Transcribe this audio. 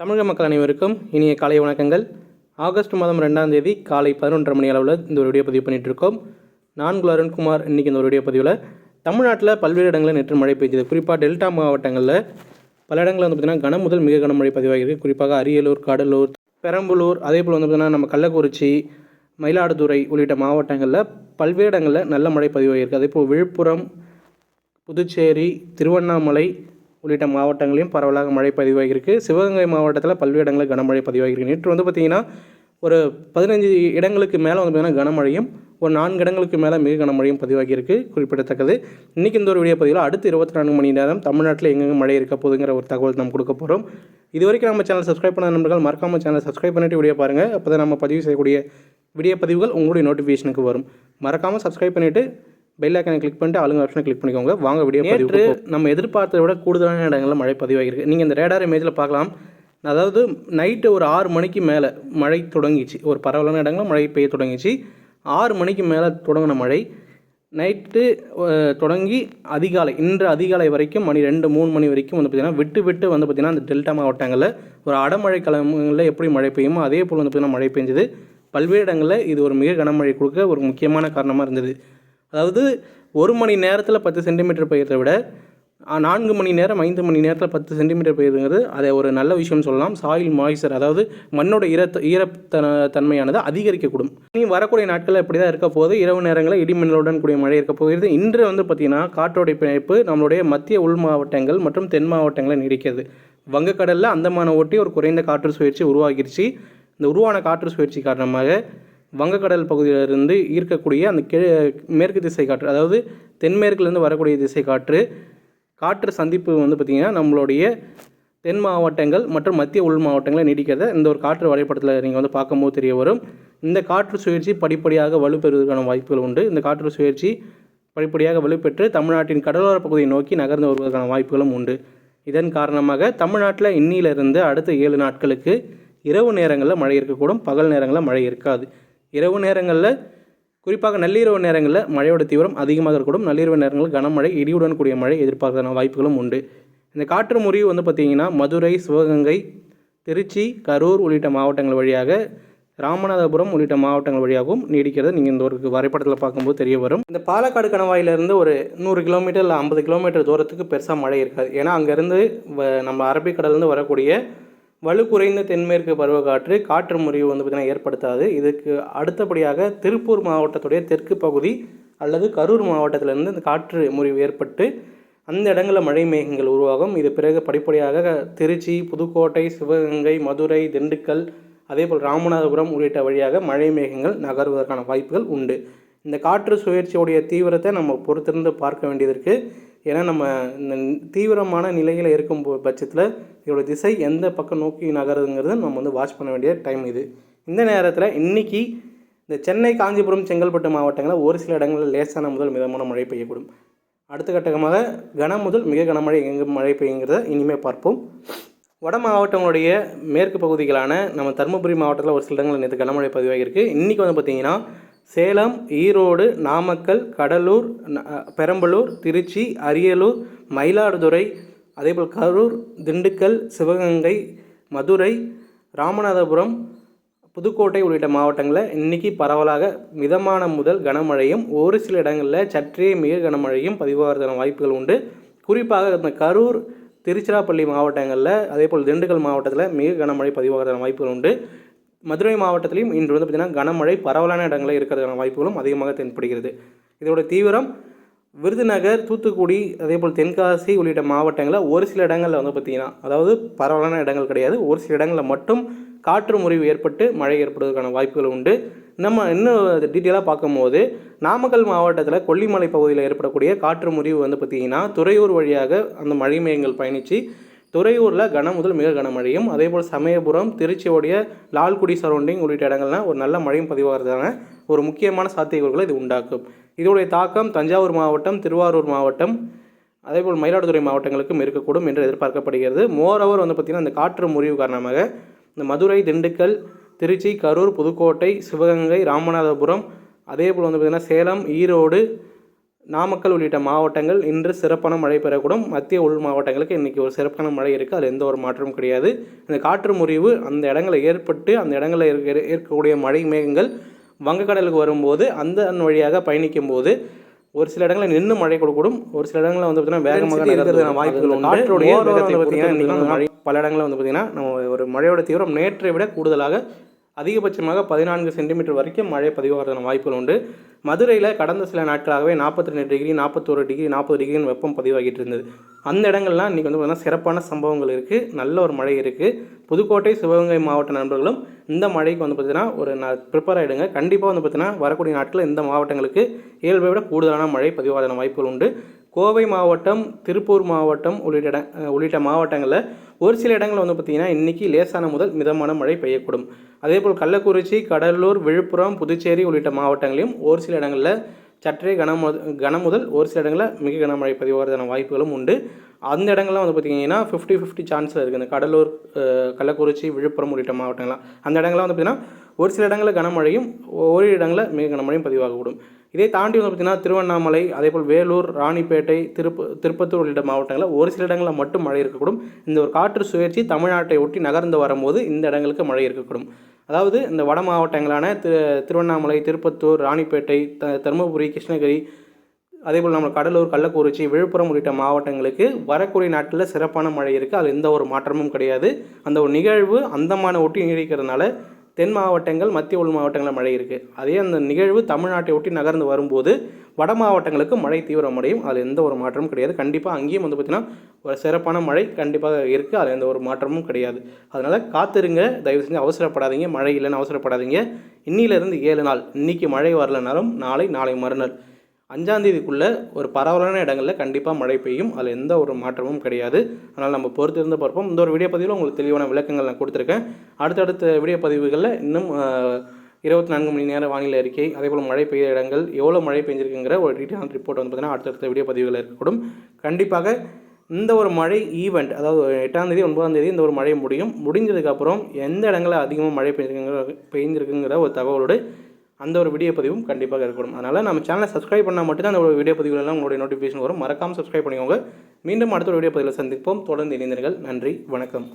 தமிழக மக்கள் அனைவருக்கும் இனிய காலை வணக்கங்கள். ஆகஸ்ட் மாதம் ரெண்டாம் தேதி காலை பதினொன்றரை மணி அளவில் இந்த ஒரு வீடியோ பதிவு பண்ணிகிட்ருக்கோம் இருக்கோம். நான் குல அருண்குமார். இன்றைக்கி இந்த ஒரு வீடியோ பதிவில் தமிழ்நாட்டில் பல்வேறு இடங்களில் நேற்று மழை பெய்தது. குறிப்பாக டெல்டா மாவட்டங்களில் பல இடங்களில் வந்து பார்த்திங்கன்னா கன முதல் மிக கனமழை பதிவாகிருக்கு குறிப்பாக அரியலூர் கடலூர் பெரம்பலூர் அதே போல் வந்து பார்த்திங்கன்னா நம்ம கள்ளக்குறிச்சி மயிலாடுதுறை உள்ளிட்ட மாவட்டங்களில் பல்வேறு இடங்களில் நல்ல மழை பதிவாகியிருக்கு. அதே போல் விழுப்புரம் புதுச்சேரி திருவண்ணாமலை உள்ளிட்ட மாவட்டங்களையும் பரவலாக மழை பதிவாகியிருக்கு. சிவகங்கை மாவட்டத்தில் பல்வேறு இடங்களில் கனமழை பதிவாகியிருக்கு. நேற்று வந்து பார்த்திங்கன்னா ஒரு பதினஞ்சு இடங்களுக்கு மேலே வந்து பார்த்திங்கன்னா கனமழையும் ஒரு நான்கு இடங்களுக்கு மேலே மிக கனமழையும் பதிவாகியிருக்கு. குறிப்பிடத்தக்கது. இன்றைக்கி இந்த ஒரு வீடியோ பதிவில் அடுத்து இருபத்தி நான்கு மணி நேரம் தமிழ்நாட்டில் எங்கெங்கே மழை இருக்க போதுங்கிற ஒரு தகவல் நம்ம கொடுக்க போகிறோம் இது வரைக்கும் நம்ம சேனல் சப்ஸ்கிரைப் பண்ண நண்பர்கள் மறக்காமல் சேனல் சப்ஸ்கிரைப் பண்ணிட்டு வீடியோ பாருங்கள் அப்போ தான் நம்ம பதிவு செய்யக்கூடிய வீடியோ பதிவுகள் உங்களுடைய நோட்டிஃபிகேஷனுக்கு வரும். மறக்காமல் சப்ஸ்கிரைப் பண்ணிவிட்டு பெல் ஐக்கனை கிளிக் பண்ணிட்டு ஆளுங்க ஆப்ஷனை கிளிக் பண்ணிக்கோங்க. வாங்க வீடியோ நேற்று நம்ம எதிர்பார்த்ததை விட கூடுதலான இடங்களில் மழை பதிவாகிருக்கு நீங்கள் இந்த ரேடார் இமேஜில் பார்க்கலாம். அதாவது நைட்டு ஒரு ஆறு மணிக்கு மேலே மழை தொடங்கிச்சு. ஒரு பரவலான இடங்களில் மழை பெய்ய தொடங்கிச்சு. ஆறு மணிக்கு மேலே தொடங்கின மழை. நைட்டு தொடங்கி அதிகாலை இன்று அதிகாலை வரைக்கும் மணி ரெண்டு மூணு மணி வரைக்கும் வந்து பார்த்திங்கன்னா விட்டு விட்டு வந்து பார்த்திங்கன்னா அந்த டெல்டா மாவட்டங்களில் ஒரு அடமழை கிழமைகளில் எப்படி மழை பெய்யுமோ அதே போல் வந்து பார்த்திங்கன்னா மழை பெஞ்சது. பல்வேறு இடங்களில் இது ஒரு மிக கனமழை கொடுக்க ஒரு முக்கியமான காரணமாக இருந்தது. அதாவது ஒரு மணி நேரத்தில் பத்து சென்டிமீட்டர் பயிரை விட நான்கு மணி நேரம் ஐந்து மணி நேரத்தில் பத்து சென்டிமீட்டர் பெய்யுதுங்கிறது அதை ஒரு நல்ல விஷயம் சொல்லலாம். சாயில் மாய்ச்சர் அதாவது மண்ணோட ஈரத்த ஈரத்தன தன்மையானது அதிகரிக்கக்கூடும். இனி வரக்கூடிய நாட்களில் இப்படி தான் இருக்க போது இரவு நேரங்களில் இடிமின்னலுடன் கூடிய மழை இருக்க போகிறது. இன்று வந்து பார்த்திங்கன்னா காற்றோடை பிணைப்பு நம்மளுடைய மத்திய உள் மாவட்டங்கள் மற்றும் தென் மாவட்டங்களில் நீடிக்கிறது. வங்கக்கடலில் அந்தமான ஒட்டி ஒரு குறைந்த காற்று சுழற்சி உருவாகிருச்சு. இந்த உருவான காற்று சுழற்சி காரணமாக வங்கக்கடல் பகுதியிலிருந்து ஈர்க்கக்கூடிய அந்த கிழ மேற்கு திசை காற்று அதாவது தென்மேற்குலேருந்து வரக்கூடிய திசை காற்று காற்று சந்திப்பு வந்து பார்த்திங்கன்னா நம்மளுடைய தென் மாவட்டங்கள் மற்றும் மத்திய உள் மாவட்டங்களை நீடிக்கிறத இந்த ஒரு காற்று வரைபடத்தில் நீங்கள் வந்து பார்க்கும்போது தெரிய வரும். இந்த காற்று சுழற்சி படிப்படியாக வலுப்பெறுவதற்கான வாய்ப்புகள் உண்டு. இந்த காற்று சுழற்சி படிப்படியாக வலுப்பெற்று தமிழ்நாட்டின் கடலோர பகுதியை நோக்கி நகர்ந்து வருவதற்கான வாய்ப்புகளும் உண்டு. இதன் காரணமாக தமிழ்நாட்டில் இன்னிலிருந்து அடுத்த ஏழு நாட்களுக்கு இரவு நேரங்களில் மழை இருக்கக்கூடும். பகல் நேரங்களில் மழை இருக்காது. இரவு நேரங்களில் குறிப்பாக நள்ளிரவு நேரங்களில் மழையோட தீவிரம் அதிகமாக இருக்கக்கூடும். நள்ளிரவு நேரங்களில் கனமழை இடியுடன் கூடிய மழை எதிர்பார்க்கான வாய்ப்புகளும் உண்டு. இந்த காற்று முறிவு வந்து பார்த்திங்கன்னா மதுரை சிவகங்கை திருச்சி கரூர் உள்ளிட்ட மாவட்டங்கள் வழியாக ராமநாதபுரம் உள்ளிட்ட மாவட்டங்கள் வழியாகவும் நீடிக்கிறது. நீங்கள் இந்த ஒரு வரைபடத்தில் பார்க்கும்போது தெரிய வரும். இந்த பாலக்காடு கணவாயிலிருந்து ஒரு நூறு கிலோமீட்டர் இல்லை ஐம்பது கிலோமீட்டர் தூரத்துக்கு பெருசாக மழை இருக்காது. ஏன்னா அங்கேருந்து வ- நம்ம அரபிக்கடலேருந்து வரக்கூடிய வலு குறைந்த தென்மேற்கு பருவக்காற்று காற்று முறிவு வந்து பார்த்திங்கன்னா ஏற்படுத்தாது. இதுக்கு அடுத்தபடியாக திருப்பூர் மாவட்டத்துடைய தெற்கு பகுதி அல்லது கரூர் மாவட்டத்திலிருந்து இந்த காற்று முறிவு ஏற்பட்டு அந்த இடங்களில் மழை மேகங்கள் உருவாகும். இது பிறகு படிப்படியாக திருச்சி புதுக்கோட்டை சிவகங்கை மதுரை திண்டுக்கல் அதேபோல் ராமநாதபுரம் உள்ளிட்ட வழியாக மழை மேகங்கள் நகர்வதற்கான வாய்ப்புகள் உண்டு. இந்த காற்று சுழற்சியுடைய தீவிரத்தை நம்ம பொறுத்திருந்து பார்க்க வேண்டியது இருக்குது ஏன்னா நம்ம இந்த தீவிரமான நிலையில் இருக்கும் பட்சத்தில் இதோட திசை எந்த பக்கம் நோக்கி நகருதுங்கிறது நம்ம வந்து வாட்ச் பண்ண வேண்டிய டைம் இது. இந்த நேரத்தில் இன்றைக்கி இந்த சென்னை காஞ்சிபுரம் செங்கல்பட்டு மாவட்டங்களில் ஒரு சில இடங்களில் லேசான முதல் மிதமான மழை பெய்யக்கூடும். அடுத்த கட்டமாக கன முதல் மிக கனமழை எங்கே மழை பெய்யுங்கிறத இனிமேல் பார்ப்போம். வட மாவட்டங்களுடைய மேற்கு பகுதிகளான நம்ம தருமபுரி மாவட்டத்தில் ஒரு சில இடங்களில் நேற்று கனமழை பதிவாகியிருக்கு. இன்றைக்கி வந்து பார்த்திங்கன்னா சேலம் ஈரோடு நாமக்கல் கடலூர் பெரம்பலூர் திருச்சி அரியலூர் மயிலாடுதுறை அதேபோல் கரூர் திண்டுக்கல் சிவகங்கை மதுரை ராமநாதபுரம் புதுக்கோட்டை உள்ளிட்ட மாவட்டங்களில் இன்றைக்கி பரவலாக மிதமான முதல் கனமழையும் ஒரு சில இடங்களில் சற்றே மிக கனமழையும் பதிவாகிறதான வாய்ப்புகள் உண்டு. குறிப்பாக இந்த கரூர் திருச்சிராப்பள்ளி மாவட்டங்களில் அதேபோல் திண்டுக்கல் மாவட்டத்தில் மிக கனமழை பதிவாகிறதான வாய்ப்புகள் உண்டு. மதுரை மாவட்டத்திலையும் இன்று வந்து பார்த்திங்கன்னா கனமழை பரவலான இடங்களில் இருக்கிறதுக்கான வாய்ப்புகளும் அதிகமாக தென்படுகிறது. இதோட தீவிரம் விருதுநகர் தூத்துக்குடி அதேபோல் தென்காசி உள்ளிட்ட மாவட்டங்களில் ஒரு சில இடங்களில் வந்து பார்த்திங்கன்னா அதாவது பரவலான இடங்கள் கிடையாது ஒரு சில இடங்களில் மட்டும் காற்று முறிவு ஏற்பட்டு மழை ஏற்படுவதற்கான வாய்ப்புகள் உண்டு. நம்ம இன்னும் டீட்டெயிலாக பார்க்கும்போது நாமக்கல் மாவட்டத்தில் கொல்லிமலை பகுதியில் ஏற்படக்கூடிய காற்று முறிவு வந்து பார்த்திங்கன்னா துறையூர் வழியாக அந்த மழை மேகங்கள் பயணித்து துறையூரில் கன முதல் மிக கனமழையும் அதேபோல் சமயபுரம் திருச்சியோடைய லால்குடி சரௌண்டிங் உள்ளிட்ட இடங்கள்லாம் ஒரு நல்ல மழையும் பதிவாகிறதான ஒரு முக்கியமான சாத்தியக்கூறுகளை இது உண்டாக்கும். இதோடைய தாக்கம் தஞ்சாவூர் மாவட்டம் திருவாரூர் மாவட்டம் அதேபோல் மயிலாடுதுறை மாவட்டங்களுக்கும் இருக்கக்கூடும் என்று எதிர்பார்க்கப்படுகிறது. மோரோவர் வந்து பார்த்திங்கன்னா அந்த காற்று முறிவு காரணமாக இந்த மதுரை திண்டுக்கல் திருச்சி கரூர் புதுக்கோட்டை சிவகங்கை ராமநாதபுரம் அதே போல் வந்து பார்த்திங்கன்னா சேலம் ஈரோடு நாமக்கல் உள்ளிட்ட மாவட்டங்கள் இன்று சிறப்பான மழை பெறக்கூடும். மத்திய உள் மாவட்டங்களுக்கு இன்றைக்கி ஒரு சிறப்பான மழை இருக்குது அதில் எந்த ஒரு மாற்றமும் கிடையாது. இந்த காற்று முறிவு அந்த இடங்களில் ஏற்பட்டு அந்த இடங்களில் இருக்க இருக்கக்கூடிய மழை மேகங்கள் வங்கக்கடலுக்கு வரும்போது அந்த வழியாக பயணிக்கும் போது ஒரு சில இடங்களில் நின்று மழை கொடுக்கூடும் ஒரு சில இடங்களில் வந்து பார்த்தீங்கன்னா வேகமாக இருக்கிறதுக்கான வாய்ப்புகள் காற்றுடைய பல இடங்களில் வந்து பார்த்தீங்கன்னா நம்ம ஒரு மழையோட தீவிரம் நேற்றை விட கூடுதலாக அதிகபட்சமாக பதினான்கு சென்டிமீட்டர் வரைக்கும் மழை பதிவாகிறதுக்கான வாய்ப்புகள் உண்டு. மதுரையில் கடந்த சில நாட்களாகவே நாற்பத்தி ரெண்டு டிகிரி நாற்பத்தோரு டிகிரி நாற்பது டிகிரின்னு வெப்பம் பதிவாகிட்டு இருந்தது. அந்த இடங்கள்லாம் இன்றைக்கி வந்து பார்த்திங்கன்னா சிறப்பான சம்பவங்கள் இருக்குது நல்ல ஒரு மழை இருக்குது புதுக்கோட்டை சிவகங்கை மாவட்ட நண்பர்களும் இந்த மழைக்கு வந்து பார்த்தீங்கன்னா ஒரு நான் ப்ரிப்பேர் ஆகிடுங்க கண்டிப்பாக வந்து பார்த்திங்கன்னா வரக்கூடிய நாட்களில் இந்த மாவட்டங்களுக்கு இயல்பை விட கூடுதலான மழை பதிவாகின வாய்ப்புகள் உண்டு. கோவை மாவட்டம் திருப்பூர் மாவட்டம் உள்ளிட்ட உள்ளிட்ட மாவட்டங்களில் ஒரு சில இடங்களில் வந்து பார்த்திங்கன்னா இன்றைக்கி லேசான முதல் மிதமான மழை பெய்யக்கூடும். அதேபோல் கள்ளக்குறிச்சி கடலூர் விழுப்புரம் புதுச்சேரி உள்ளிட்ட மாவட்டங்களையும் ஒரு சில இடங்களில் சற்றே கனம் கனம் முதல் ஒரு சில இடங்களில் மிக கனமழை பதிவாகிறதான வாய்ப்புகளும் உண்டு. அந்த இடங்கள்லாம் வந்து பார்த்திங்கன்னா ஃபிஃப்டி ஃபிஃப்டி சான்ஸில் இருக்குது இந்த கடலூர் கள்ளக்குறிச்சி விழுப்புரம் உள்ளிட்ட மாவட்டங்கள்லாம் அந்த இடங்கள்லாம் வந்து பார்த்திங்கன்னா ஒரு சில இடங்களில் கனமழையும் ஒரு இடங்களில் மிக கனமழையும் பதிவாகக்கூடும். இதே தாண்டி வந்து பார்த்திங்கன்னா திருவண்ணாமலை அதேபோல் வேலூர் ராணிப்பேட்டை திருப்ப திருப்பத்தூர் உள்ளிட்ட மாவட்டங்களில் ஒரு சில இடங்களில் மட்டும் மழை இருக்கக்கூடும். இந்த ஒரு காற்று சுழற்சி தமிழ்நாட்டை ஒட்டி நகர்ந்து வரும்போது இந்த இடங்களுக்கு மழை இருக்கக்கூடும். அதாவது இந்த வட மாவட்டங்களான திரு திருவண்ணாமலை திருப்பத்தூர் ராணிப்பேட்டை த தருமபுரி கிருஷ்ணகிரி அதேபோல் நம்ம கடலூர் கள்ளக்குறிச்சி விழுப்புரம் உள்ளிட்ட மாவட்டங்களுக்கு வரக்கூடிய நாட்டில் சிறப்பான மழை இருக்குது அது எந்த ஒரு மாற்றமும் கிடையாது. அந்த ஒரு நிகழ்வு அந்தமான ஒட்டி நீடிக்கிறதுனால தென் மாவட்டங்கள் மத்திய உள் மாவட்டங்களில் மழை இருக்குது அதே அந்த நிகழ்வு தமிழ்நாட்டை ஒட்டி நகர்ந்து வரும்போது வட மாவட்டங்களுக்கு மழை தீவிரமடையும். அதில் எந்த ஒரு மாற்றமும் கிடையாது. கண்டிப்பாக அங்கேயும் வந்து பார்த்திங்கன்னா ஒரு சிறப்பான மழை கண்டிப்பாக இருக்குது அதில் எந்த ஒரு மாற்றமும் கிடையாது. அதனால் காத்திருங்க. தயவு செஞ்சு அவசரப்படாதீங்க. மழை இல்லைன்னு அவசரப்படாதீங்க. இன்னிலிருந்து ஏழு நாள். இன்றைக்கி மழை வரலனாலும் நாளை நாளை மறுநாள். அஞ்சாந்தேதிக்குள்ளே ஒரு பரவலான இடங்களில் கண்டிப்பாக மழை பெய்யும். அதில் எந்த ஒரு மாற்றமும் கிடையாது. அதனால் நம்ம பொறுத்திருந்து பார்ப்போம். இந்த ஒரு வீடியோ பதிவில் உங்களுக்கு தெளிவான விளக்கங்கள் நான் கொடுத்துருக்கேன். அடுத்தடுத்த வீடியோ பதிவுகளில் இன்னும் இருபத்தி நான்கு மணி நேரம் வானிலை அறிக்கை அதேபோல் மழை பெய்த இடங்கள் எவ்வளோ மழை பெஞ்சிருக்குங்கிற ஒரு டீட்டெயிலான ரிப்போர்ட் வந்து பார்த்திங்கன்னா அடுத்தடுத்த வீடியோ பதிவுகள் இருக்கக்கூடும். கண்டிப்பாக இந்த ஒரு மழை ஈவெண்ட் அதாவது எட்டாம் தேதி ஒன்பதாம் தேதி இந்த ஒரு மழை முடியும். முடிஞ்சதுக்கப்புறம் எந்த இடங்களில் அதிகமாக மழை பெஞ்சிருக்குங்கிற பெய்ஞ்சிருக்குங்கிற ஒரு தகவலோடு அந்த ஒரு வீடியோ பதிவும் கண்டிப்பாக இருக்கணும். அதனால் நம்ம சேனலை சப்ஸ்கிரைப் பண்ணால் மட்டும்தான் அந்த ஒரு வீடியோ பதிவுகளெல்லாம் உங்களுடைய நோட்டிஃபிகேஷன் வரும். மறக்காமல் சப்ஸ்கிரைப் பண்ணிக்கோங்க. மீண்டும் அடுத்த ஒரு வீடியோ பதிவில் சந்திப்போம். தொடர்ந்து இணைந்தீர்கள் நன்றி. வணக்கம்.